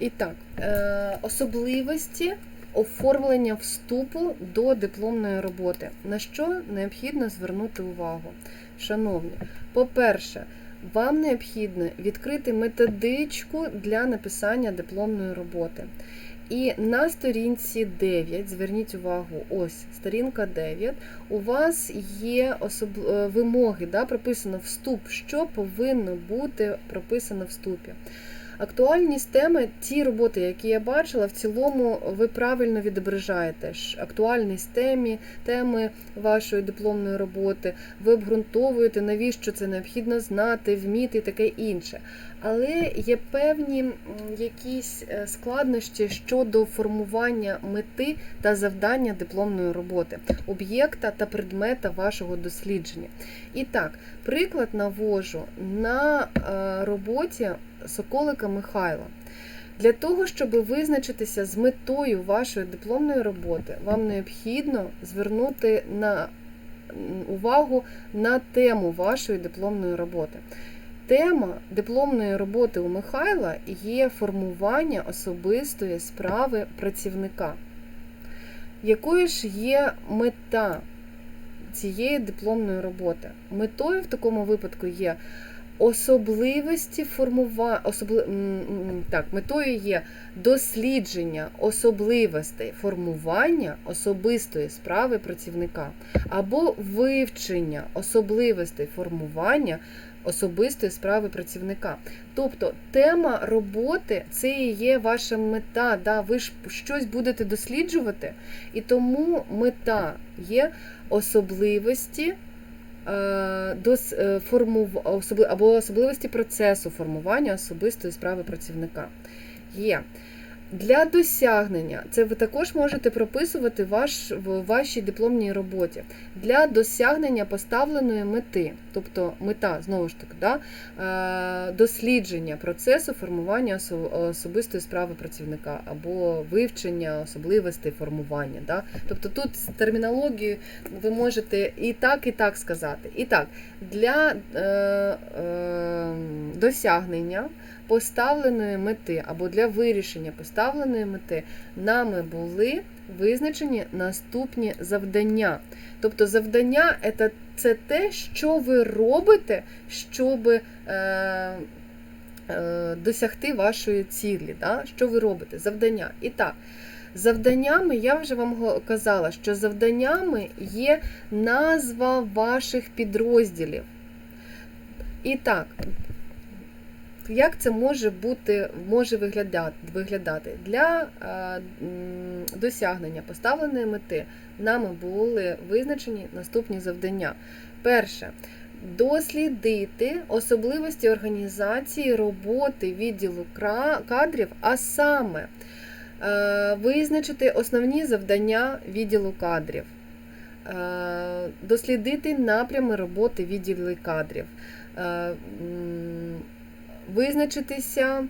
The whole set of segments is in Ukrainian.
І так, е, особливості оформлення вступу до дипломної роботи. На що необхідно звернути увагу? Шановні, по-перше, вам необхідно відкрити методичку для написання дипломної роботи. І на сторінці 9, зверніть увагу, ось сторінка 9, у вас є особ... е, вимоги, да, прописано вступ, що повинно бути прописано вступі. Актуальність теми, ті роботи, які я бачила, в цілому ви правильно відображаєте ж актуальність темі, теми вашої дипломної роботи. Ви обґрунтовуєте, навіщо це необхідно знати, вміти і таке інше. Але є певні якісь е, складнощі щодо формування мети та завдання дипломної роботи, об'єкта та предмета вашого дослідження. І так, приклад навожу на е, роботі Соколика Михайла. Для того, щоб визначитися з метою вашої дипломної роботи, вам необхідно звернути на увагу на тему вашої дипломної роботи. Тема дипломної роботи у Михайла є формування особистої справи працівника. Якою ж є мета цієї дипломної роботи? Метою в такому випадку є особливості формування, особли... так, метою є дослідження особливостей формування особистої справи працівника або вивчення особливостей формування особистої справи працівника. Тобто тема роботи це і є ваша мета. Да? Ви ж щось будете досліджувати, і тому мета є особливості е, дос- е, особливості процесу формування особистої справи працівника. Є. Для досягнення це ви також можете прописувати ваш, в вашій дипломній роботі для досягнення поставленої мети, тобто мета знову ж таки, да, е, дослідження процесу формування особистої справи працівника або вивчення особливостей формування. Да. Тобто тут з термінологією ви можете і так, і так сказати. І так, для е, е, досягнення поставленої мети або для вирішення поставленої мети нами були визначені наступні завдання. Тобто завдання це те, що ви робите, щоб е, е, досягти вашої цілі. Да? Що ви робите? Завдання. І так. Завданнями, я вже вам казала, що завданнями є назва ваших підрозділів. І так, як це може бути, може виглядати? Для е, досягнення поставленої мети нами були визначені наступні завдання. Перше дослідити особливості організації роботи відділу кадрів, а саме е, визначити основні завдання відділу кадрів, е, дослідити напрями роботи відділу кадрів. Визначитися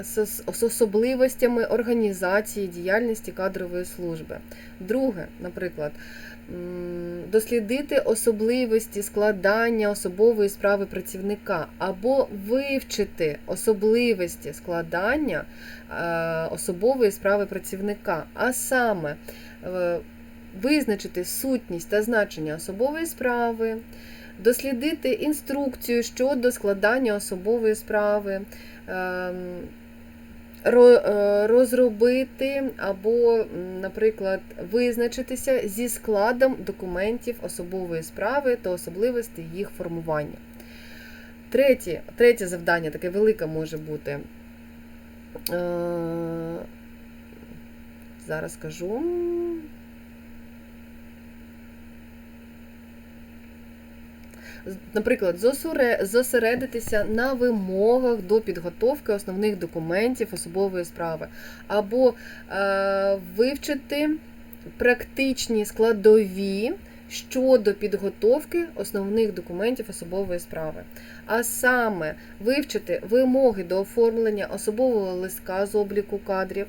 з з особливостями організації діяльності кадрової служби. Друге, наприклад, дослідити особливості складання особової справи працівника або вивчити особливості складання е, особової справи працівника, а саме е, визначити сутність та значення особової справи, дослідити інструкцію щодо складання особової справи, ем, е, розробити або, наприклад, визначитися зі складом документів особової справи та особливостей їх формування. Третє, третє завдання, таке велике може бути. Е, Зараз скажу. Наприклад, зосередитися на вимогах до підготовки основних документів особової справи, або е, вивчити практичні складові щодо підготовки основних документів особової справи. А саме вивчити вимоги до оформлення особового листка з обліку кадрів,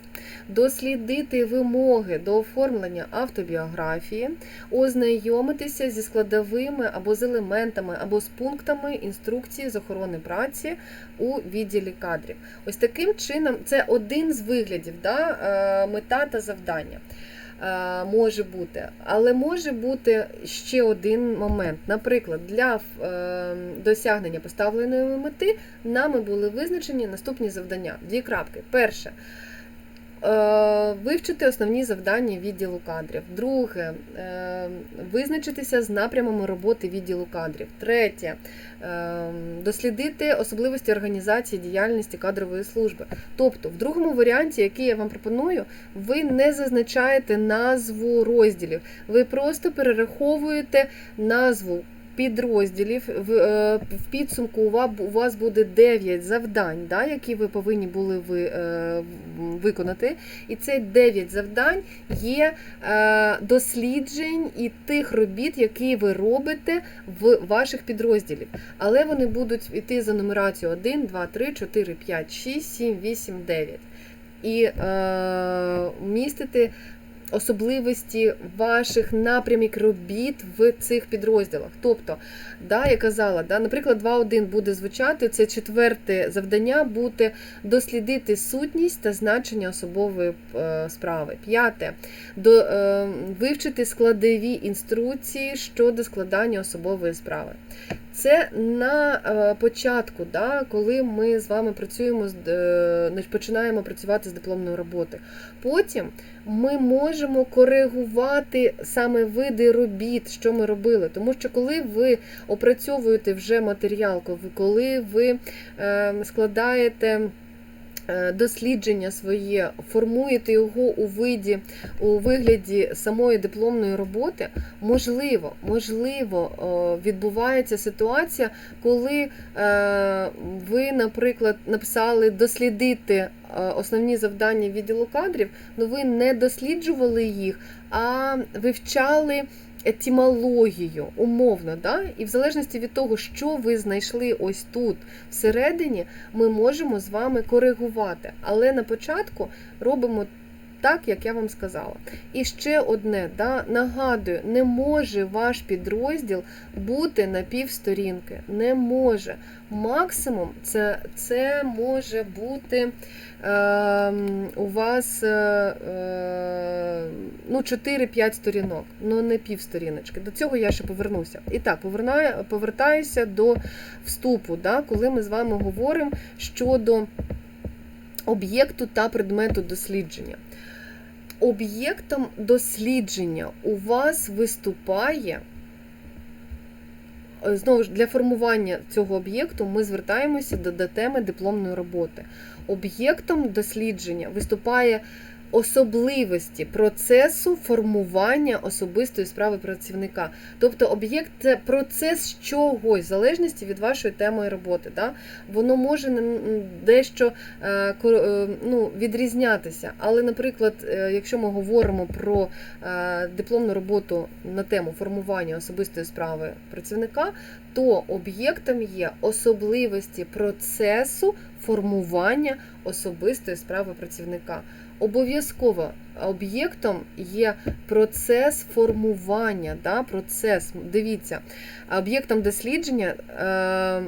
дослідити вимоги до оформлення автобіографії, ознайомитися зі складовими або з елементами, або з пунктами інструкції з охорони праці у відділі кадрів. Ось таким чином, це один з виглядів, да, е, мета та завдання. Е, Може бути, але може бути ще один момент. Наприклад, для е, досягнення поставленої мети нами були визначені наступні завдання. Дві крапки. Перше вивчити основні завдання відділу кадрів. Друге е, визначитися з напрямами роботи відділу кадрів. Третє е, дослідити особливості організації діяльності кадрової служби. Тобто, в другому варіанті, який я вам пропоную, ви не зазначаєте назву розділів, ви просто перераховуєте назву. Підрозділів в, е, в підсумку у вас буде 9 завдань, да, які ви повинні були ви, е, виконати. І це 9 завдань є е, досліджень і тих робіт, які ви робите в ваших підрозділів. Але вони будуть йти за нумерацією 1, 2, 3, 4, 5, 6, 7, 8, 9. І е, містити особливості ваших напрямів робіт в цих підрозділах. Тобто, да, я казала, да, наприклад, 2.1 буде звучати, це четверте завдання буде дослідити сутність та значення особової е, справи. П'яте до, е, вивчити складові інструкції щодо складання особової справи. Це на е, початку, да, коли ми з вами працюємо з е, починаємо працювати з дипломної роботи. Потім ми можемо коригувати саме види робіт, що ми робили. Тому що коли ви опрацьовуєте вже матеріал, коли ви е, складаєте. Е, Дослідження своє, формуєте його у виді, у вигляді самої дипломної роботи, можливо, можливо, відбувається ситуація, коли е, ви, наприклад, написали дослідити е, основні завдання відділу кадрів, але ви не досліджували їх, а вивчали етимологію, умовно. Да? І в залежності від того, що ви знайшли ось тут всередині, ми можемо з вами коригувати. Але на початку робимо так, як я вам сказала. І ще одне, да, нагадую, не може ваш підрозділ бути на півсторінки. Не може. Максимум це, це може бути е, у вас е, е, ну, 4-5 сторінок, ну не півсторіночки. До цього я ще повернуся. І так, повернаю, повертаюся до вступу, да, коли ми з вами говоримо щодо об'єкту та предмету дослідження. Об'єктом дослідження у вас виступає. е, Знову ж для формування цього об'єкту ми звертаємося до, до теми дипломної роботи. Об'єктом дослідження виступає особливості процесу формування особистої справи працівника. Тобто об'єкт це процес чогось, в залежності від вашої теми роботи. Да? Воно може дещо е, е, ну, відрізнятися. Але, наприклад, е, якщо ми говоримо про дипломну роботу на тему формування особистої справи працівника, то об'єктом є особливості процесу формування особистої справи працівника. Обов'язково об'єктом є процес формування. Да, процес. Дивіться, об'єктом дослідження е,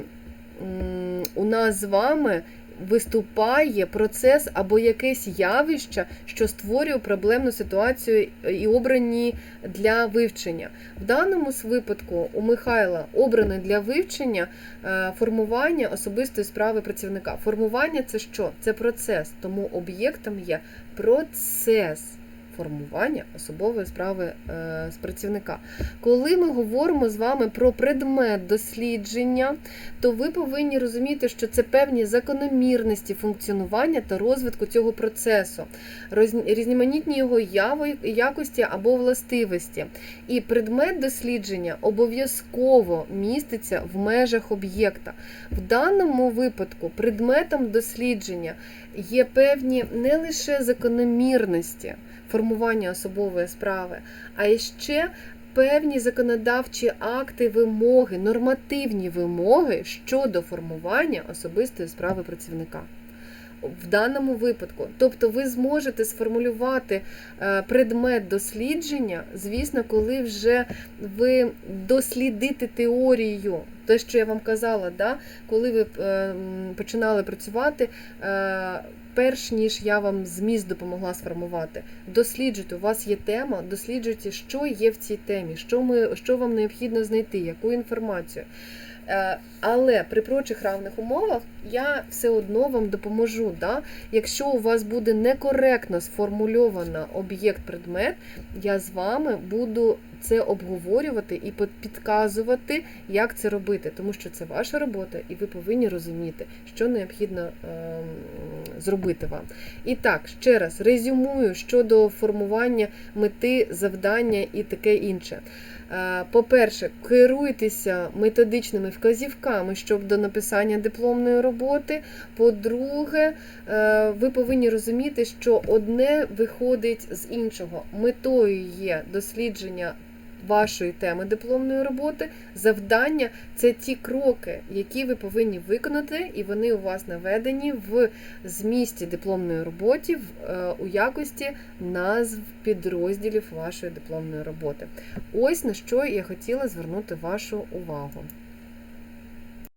у нас з вами виступає процес або якесь явище, що створює проблемну ситуацію і обрані для вивчення. В даному випадку у Михайла обране для вивчення е, формування особистої справи працівника. Формування це що? Це процес, тому об'єктом є процес формування особової справи е, з працівника. Коли ми говоримо з вами про предмет дослідження, то ви повинні розуміти, що це певні закономірності функціонування та розвитку цього процесу, різноманітні його якості або властивості. І предмет дослідження обов'язково міститься в межах об'єкта. В даному випадку предметом дослідження є певні не лише закономірності формування особової справи, а ще певні законодавчі акти, вимоги, нормативні вимоги щодо формування особистої справи працівника. В даному випадку, тобто ви зможете сформулювати е, предмет дослідження, звісно, коли вже ви дослідите теорію, те, що я вам казала, да? коли ви починали працювати, е, перш ніж я вам зміст допомогла сформувати, досліджуйте, у вас є тема, досліджуйте, що є в цій темі, що, ми, що вам необхідно знайти, яку інформацію. Е, Але при прочих равних умовах я все одно вам допоможу. Да? Якщо у вас буде некоректно сформульовано об'єкт-предмет, я з вами буду це обговорювати і підказувати, як це робити, тому що це ваша робота, і ви повинні розуміти, що необхідно ем, зробити вам. І так, ще раз резюмую щодо формування мети, завдання і таке інше. Е, По-перше, керуйтеся методичними вказівками щодо написання дипломної роботи. По-друге, е, ви повинні розуміти, що одне виходить з іншого. Метою є дослідження вашої теми дипломної роботи. Завдання це ті кроки, які ви повинні виконати, і вони у вас наведені в змісті дипломної роботи е, у якості назв підрозділів вашої дипломної роботи. Ось на що я хотіла звернути вашу увагу.